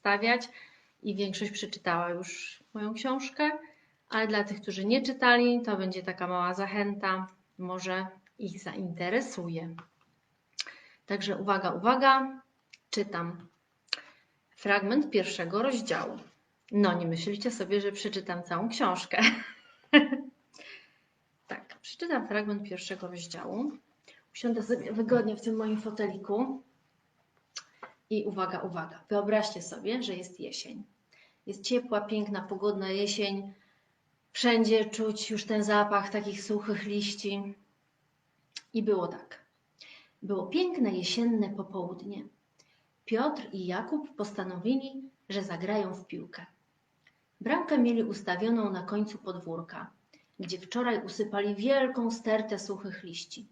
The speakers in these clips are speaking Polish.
stawiać i większość przeczytała już moją książkę, ale dla tych, którzy nie czytali, to będzie taka mała zachęta, może ich zainteresuje. Także uwaga, uwaga, czytam fragment pierwszego rozdziału. No, nie myślicie sobie, że przeczytam całą książkę. tak, przeczytam fragment pierwszego rozdziału. Usiądę sobie wygodnie w tym moim foteliku. I uwaga, uwaga. Wyobraźcie sobie, że jest jesień. Jest ciepła, piękna, pogodna jesień. Wszędzie czuć już ten zapach takich suchych liści. I było tak. Było piękne jesienne popołudnie. Piotr i Jakub postanowili, że zagrają w piłkę. Bramkę mieli ustawioną na końcu podwórka, gdzie wczoraj usypali wielką stertę suchych liści.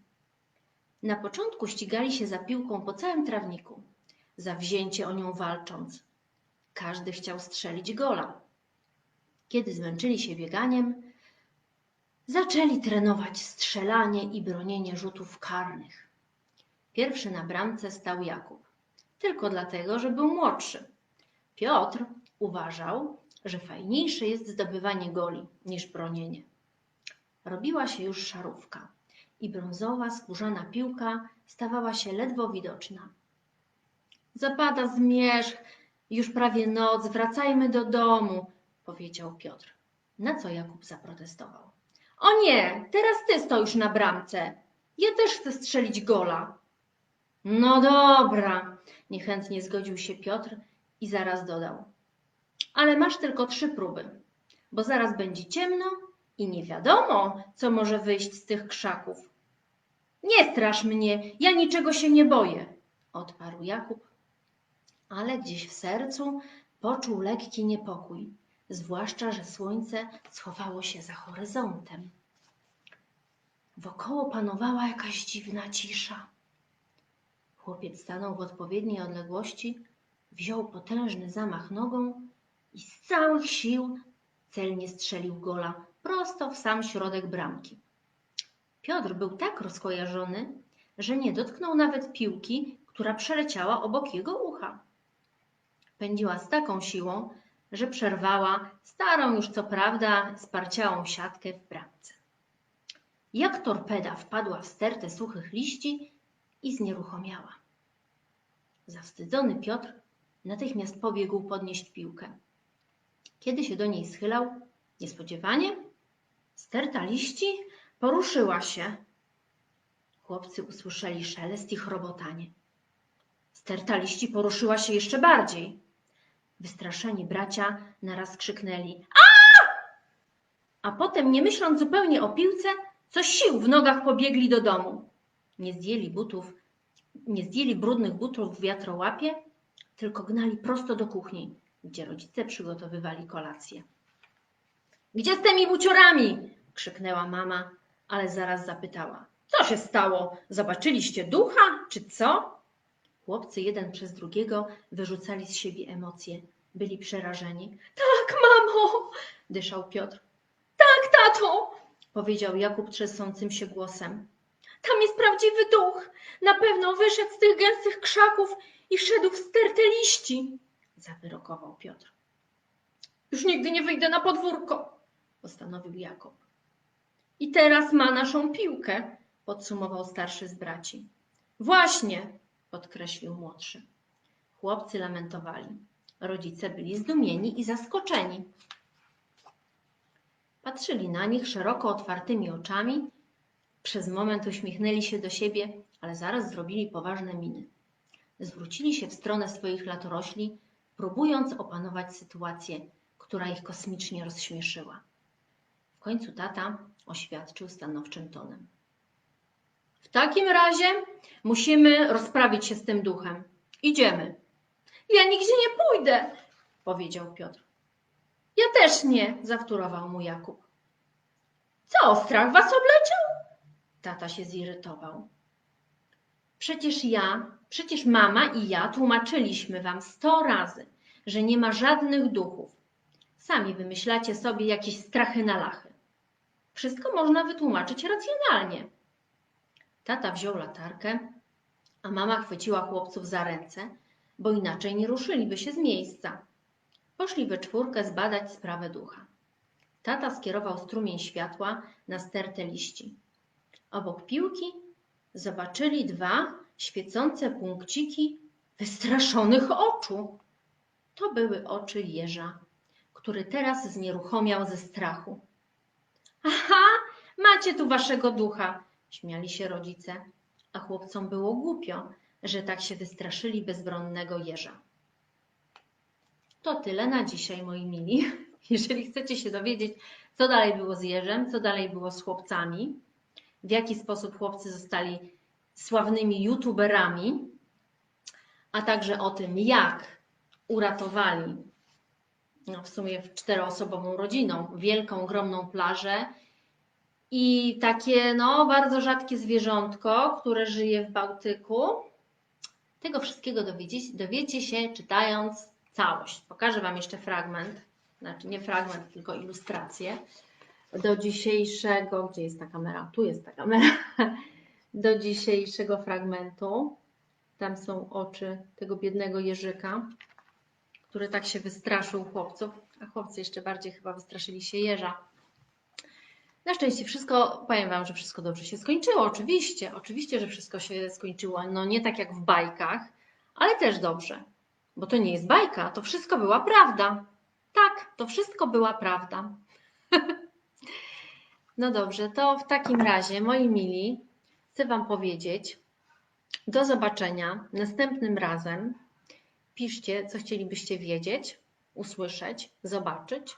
Na początku ścigali się za piłką po całym trawniku, zawzięcie o nią walcząc. Każdy chciał strzelić gola. Kiedy zmęczyli się bieganiem, zaczęli trenować strzelanie i bronienie rzutów karnych. Pierwszy na bramce stał Jakub, tylko dlatego, że był młodszy. Piotr uważał, że fajniejsze jest zdobywanie goli niż bronienie. Robiła się już szarówka i brązowa skórzana piłka stawała się ledwo widoczna. Zapada zmierzch, już prawie noc, wracajmy do domu, powiedział Piotr. Na co Jakub zaprotestował? O nie, teraz ty stoisz na bramce. Ja też chcę strzelić gola. No dobra, niechętnie zgodził się Piotr i zaraz dodał. Ale masz tylko trzy próby, bo zaraz będzie ciemno i nie wiadomo, co może wyjść z tych krzaków. Nie strasz mnie, ja niczego się nie boję, odparł Jakub. Ale gdzieś w sercu poczuł lekki niepokój, zwłaszcza, że słońce schowało się za horyzontem. Wokoło panowała jakaś dziwna cisza. Chłopiec stanął w odpowiedniej odległości, wziął potężny zamach nogą i z całych sił celnie strzelił gola prosto w sam środek bramki. Piotr był tak rozkojarzony, że nie dotknął nawet piłki, która przeleciała obok jego. Pędziła z taką siłą, że przerwała starą już co prawda sparciałą siatkę w bramce. Jak torpeda wpadła w stertę suchych liści i znieruchomiała. Zawstydzony Piotr natychmiast pobiegł podnieść piłkę. Kiedy się do niej schylał, niespodziewanie sterta liści poruszyła się. Chłopcy usłyszeli szelest i chrobotanie. Sterta liści poruszyła się jeszcze bardziej. Wystraszeni bracia naraz krzyknęli A! A potem, nie myśląc zupełnie o piłce, co sił w nogach pobiegli do domu. Nie zdjęli butów, nie zdjęli brudnych butów w wiatrołapie, tylko gnali prosto do kuchni, gdzie rodzice przygotowywali kolację. Gdzie z tymi buciorami? krzyknęła mama, ale zaraz zapytała. Co się stało? Zobaczyliście ducha, czy co? Chłopcy jeden przez drugiego wyrzucali z siebie emocje. Byli przerażeni. Tak, mamo, dyszał Piotr. Tak, tato, powiedział Jakub trzęsącym się głosem. Tam jest prawdziwy duch. Na pewno wyszedł z tych gęstych krzaków i szedł w stertę liści, zawyrokował Piotr. Już nigdy nie wyjdę na podwórko, postanowił Jakub. I teraz ma naszą piłkę, podsumował starszy z braci. Właśnie, podkreślił młodszy. Chłopcy lamentowali. Rodzice byli zdumieni i zaskoczeni. Patrzyli na nich szeroko otwartymi oczami. Przez moment uśmiechnęli się do siebie, ale zaraz zrobili poważne miny. Zwrócili się w stronę swoich latorośli, próbując opanować sytuację, która ich kosmicznie rozśmieszyła. W końcu tata oświadczył stanowczym tonem. W takim razie musimy rozprawić się z tym duchem. Idziemy. Ja nigdzie nie pójdę, powiedział Piotr. Ja też nie, zawtórował mu Jakub. Co, strach was obleciał? Tata się zirytował. Przecież ja, przecież mama i ja tłumaczyliśmy wam sto razy, że nie ma żadnych duchów. Sami wymyślacie sobie jakieś strachy na lachy. Wszystko można wytłumaczyć racjonalnie. Tata wziął latarkę, a mama chwyciła chłopców za ręce, bo inaczej nie ruszyliby się z miejsca. Poszli we czwórkę zbadać sprawę ducha. Tata skierował strumień światła na stertę liści. Obok piłki zobaczyli dwa świecące punkciki wystraszonych oczu. To były oczy jeża, który teraz znieruchomiał ze strachu. Aha, macie tu waszego ducha, śmiali się rodzice, a chłopcom było głupio, że tak się wystraszyli bezbronnego jeża. To tyle na dzisiaj, moi mili. Jeżeli chcecie się dowiedzieć, co dalej było z jeżem, co dalej było z chłopcami, w jaki sposób chłopcy zostali sławnymi youtuberami, a także o tym, jak uratowali no w sumie czteroosobową rodziną, wielką, ogromną plażę i takie no, bardzo rzadkie zwierzątko, które żyje w Bałtyku. Tego wszystkiego dowiecie, dowiecie się czytając całość. Pokażę Wam jeszcze fragment, znaczy nie fragment, tylko ilustrację do dzisiejszego, gdzie jest ta kamera? Tu jest ta kamera. Do dzisiejszego fragmentu. Tam są oczy tego biednego jeżyka, który tak się wystraszył chłopców, a chłopcy jeszcze bardziej chyba wystraszyli się jeża. Na szczęście wszystko, powiem Wam, że wszystko dobrze się skończyło. Oczywiście, oczywiście, że wszystko się skończyło. No nie tak jak w bajkach, ale też dobrze. Bo to nie jest bajka, to wszystko była prawda. Tak, to wszystko była prawda. No dobrze, to w takim razie, moi mili, chcę Wam powiedzieć do zobaczenia następnym razem. Piszcie, co chcielibyście wiedzieć, usłyszeć, zobaczyć.